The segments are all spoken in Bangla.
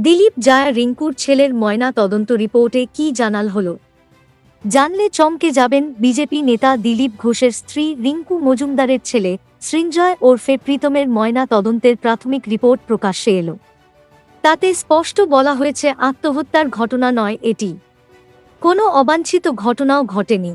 দিলীপ জায়া রিঙ্কুর ছেলের ময়না তদন্ত রিপোর্টে কি জানাল হলো? জানলে চমকে যাবেন বিজেপি নেতা দিলীপ ঘোষের স্ত্রী রিঙ্কু মজুমদারের ছেলে সৃঞ্জয় ওরফে প্রীতমের ময়না তদন্তের প্রাথমিক রিপোর্ট প্রকাশ্যে এলো। তাতে স্পষ্ট বলা হয়েছে আত্মহত্যার ঘটনা নয় এটি। কোনো অবাঞ্ছিত ঘটনাও ঘটেনি।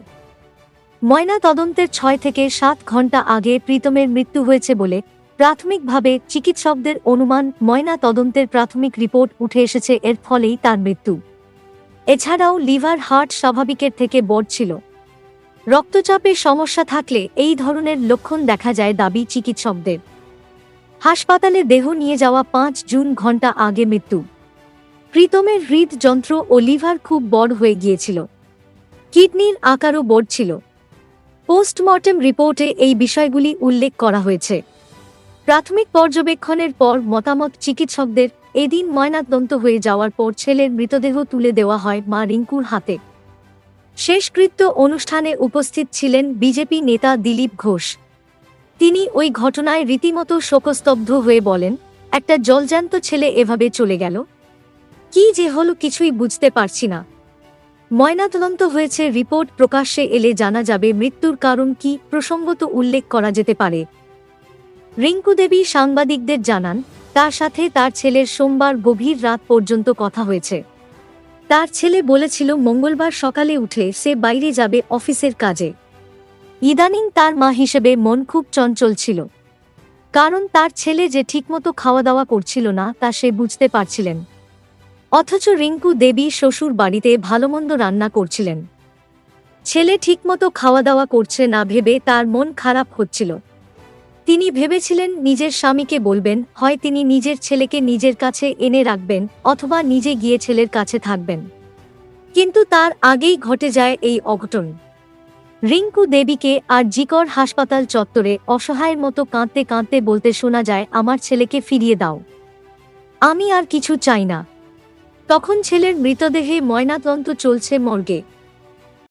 ময়না তদন্তের ছয় থেকে সাত ঘণ্টা আগে প্রীতমের মৃত্যু হয়েছে বলে প্রাথমিকভাবে চিকিৎসকদের অনুমান, ময়না তদন্তের প্রাথমিক রিপোর্ট উঠে এসেছে, এর ফলেই তার মৃত্যু। এছাড়াও লিভার, হার্ট স্বাভাবিকের থেকে বড় ছিল। রক্তচাপের সমস্যা থাকলে এই ধরনের লক্ষণ দেখা যায় দাবি চিকিৎসকদের। হাসপাতালে দেহ নিয়ে যাওয়া পাঁচ জুন ঘণ্টা আগে মৃত্যু। প্রীতমের হৃদযন্ত্র ও লিভার খুব বড় হয়ে গিয়েছিল। কিডনির আকারও বড় ছিল। পোস্টমর্টেম রিপোর্টে এই বিষয়গুলি উল্লেখ করা হয়েছে। প্রাথমিক পর্যবেক্ষণের পর মতামত চিকিৎসকদের এদিন ময়নাতদন্ত হয়ে যাওয়ার পর ছেলের মৃতদেহ তুলে দেওয়া হয় মা রিঙ্কুর হাতে। শেষকৃত্য অনুষ্ঠানে উপস্থিত ছিলেন বিজেপি নেতা দিলীপ ঘোষ। তিনি ওই ঘটনায় রীতিমতো শোকস্তব্ধ হয়ে বলেন, একটা জলজান্ত ছেলে এভাবে চলে গেল। কি যে হলো কিছুই বুঝতে পারছি না। ময়নাতদন্ত হয়েছে, রিপোর্ট প্রকাশ্যে এলে জানা যাবে মৃত্যুর কারণ কি প্রসঙ্গত উল্লেখ করা যেতে পারে। রিঙ্কু দেবী সাংবাদিকদের জানান, তার সাথে তার ছেলের সোমবার গভীর রাত পর্যন্ত কথা হয়েছে। তার ছেলে বলেছিল, মঙ্গলবার সকালে উঠে সে বাইরে যাবে অফিসের কাজে। ইদানিং তার মা হিসেবে মন খুব চঞ্চল ছিল। কারণ তার ছেলে যে ঠিকমতো খাওয়া দাওয়া করছিল না, তা সে বুঝতে পারছিলেন। অথচ রিঙ্কু দেবী শ্বশুর বাড়িতে ভালোমন্দ রান্না করছিলেন। ছেলে ঠিকমতো খাওয়া দাওয়া করছে না ভেবে তার মন খারাপ হচ্ছিল। তিনি ভেবেছিলেন নিজের স্বামীকে বলবেন, হয় তিনি নিজের ছেলেকে নিজের কাছে এনে রাখবেন, অথবা নিজে গিয়ে ছেলের কাছে থাকবেন। কিন্তু তার আগেই ঘটে যায় এই অঘটন। রিঙ্কু দেবীকে আর জিকর হাসপাতাল চত্বরে অসহায়ের মতো কাঁদতে কাঁদতে বলতে শোনা যায়, আমার ছেলেকে ফিরিয়ে দাও। আমি আর কিছু চাই না তখন ছেলের মৃতদেহে ময়নাতদন্ত চলছে মর্গে।